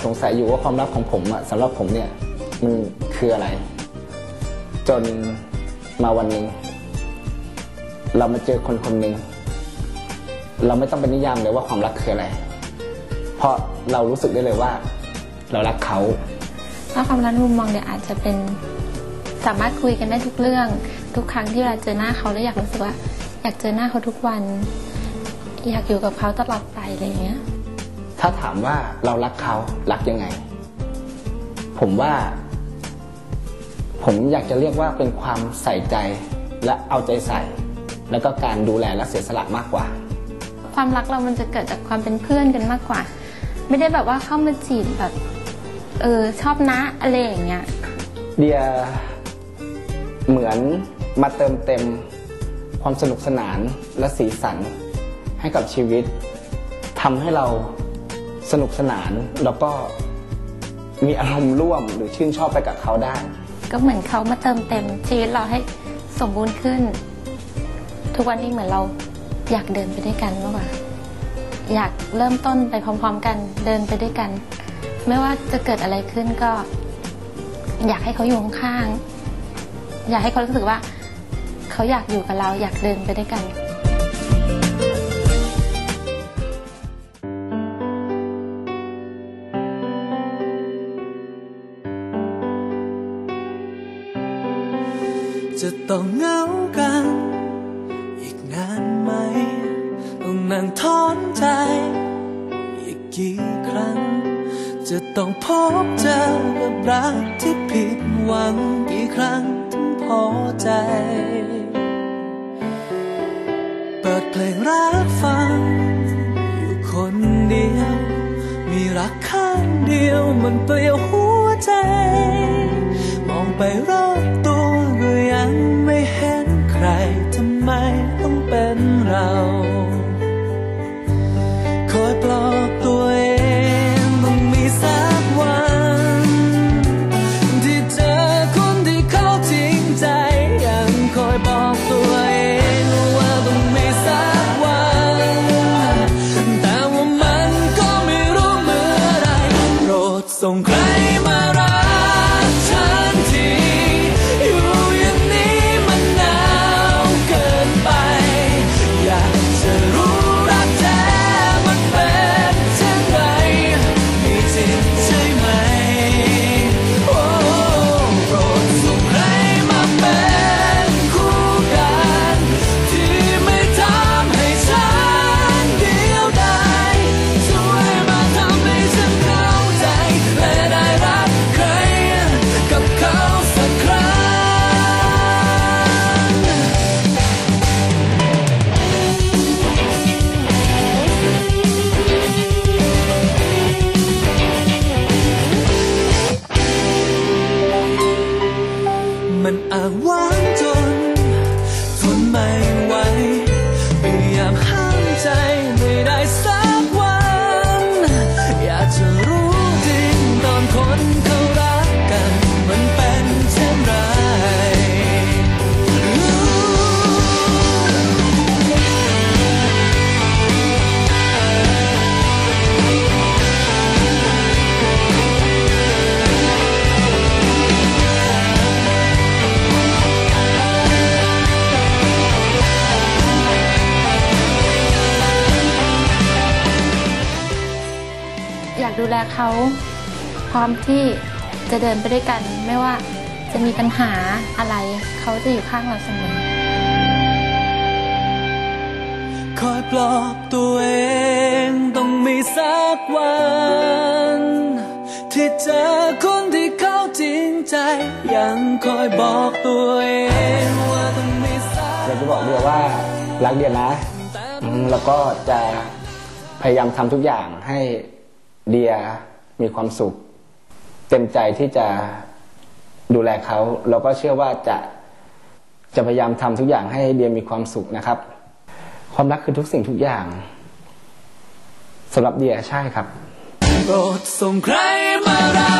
ังสงสัยอยู่ว่าความรักของผมอะสำหรับผมเนี่ยมันคืออะไร จนมาวันหนึ่งเรามาเจอคนคนหนึ่งเราไม่ต้องเป็นนิยามเลยว่าความรักคืออะไร เพราะเรารู้สึกได้เลยว่า เรารักเขาถ้าความรักนมุมมองเนี่ยอาจจะเป็นสามารถคุยกันได้ทุกเรื่อง ทุกครั้งที่เวลาเจอหน้าเขาแล้วอยากรู้สึกว่า อยากเจอหน้าเขาทุกวัน อยากอยู่กับเขาตลอดไปอะไรอย่างเงี้ย ถ้าถามว่าเรารักเขารักยังไง ผมว่า ผมอยากจะเรียกว่าเป็นความใส่ใจและเอาใจใส่ แล้วก็การดูแลและเสียสละมากกว่า ความรักเรามันจะเกิดจากความเป็นเพื่อนกันมากกว่า ไม่ได้แบบว่าเข้ามาจีบแบบ เออชอบนะอะไรอย่างเงี้ยเดียเหมือนมาเติมเต็มความสนุกสนานและสีสันให้กับชีวิตทำให้เรา สนุกสนานแล้วก็มีอารมณ์ร่วมหรือชื่นชอบไปกับเขาได้ ก็เหมือนเขามาเติมเต็มชีวิตเราให้สมบูรณ์ขึ้น ทุกวันนี้เหมือนเราอยากเดินไปด้วยกันมากกว่าอยากเริ่มต้นไปพร้อม ๆ กันเดินไปด้วยกัน ไม่ว่าจะเกิดอะไรขึ้นก็ อยากให้เขาอยู่ข้างๆอยากให้เขารู้สึกว่า เขาอยากอยู่กับเราอยากเดินไปด้วยกัน จะต้องเหงากัน อีกนานไหม ต้องนั่งทอนใจ อีกกี่ครั้ง จะต้องพบเจอกับรักที่ผิดหวังกี่ครั้งถึงพอใจ เปิดเพลงรักฟัง อยู่คนเดียว มีรักข้างเดียวมันเปลี่ยวหัวใจ มองไปรอ ดูแลเขาพร้อมที่จะเดินไปด้วยกัน ไม่ว่าจะมีปัญหาอะไร เขาจะอยู่ข้างเราเสมอคอยปลอบตัวเองต้องมีสักวัน ที่เจอคนที่เขาจริงใจ ยังคอยบอกตัวเองว่าต้องมีสักอยากจะบอกเดียว่ารักเดียนะอืมแล้วก็จะพยายามทำทุกอย่างให้ เดียมีความสุข เต็มใจที่จะดูแลเขาเราก็เชื่อว่าจะจะพยายามทำทุกอย่างให้เดียมีความสุขนะครับ ความรักคือทุกสิ่งทุกอย่างสำหรับเดียใช่ครับโปรดส่งใครมารั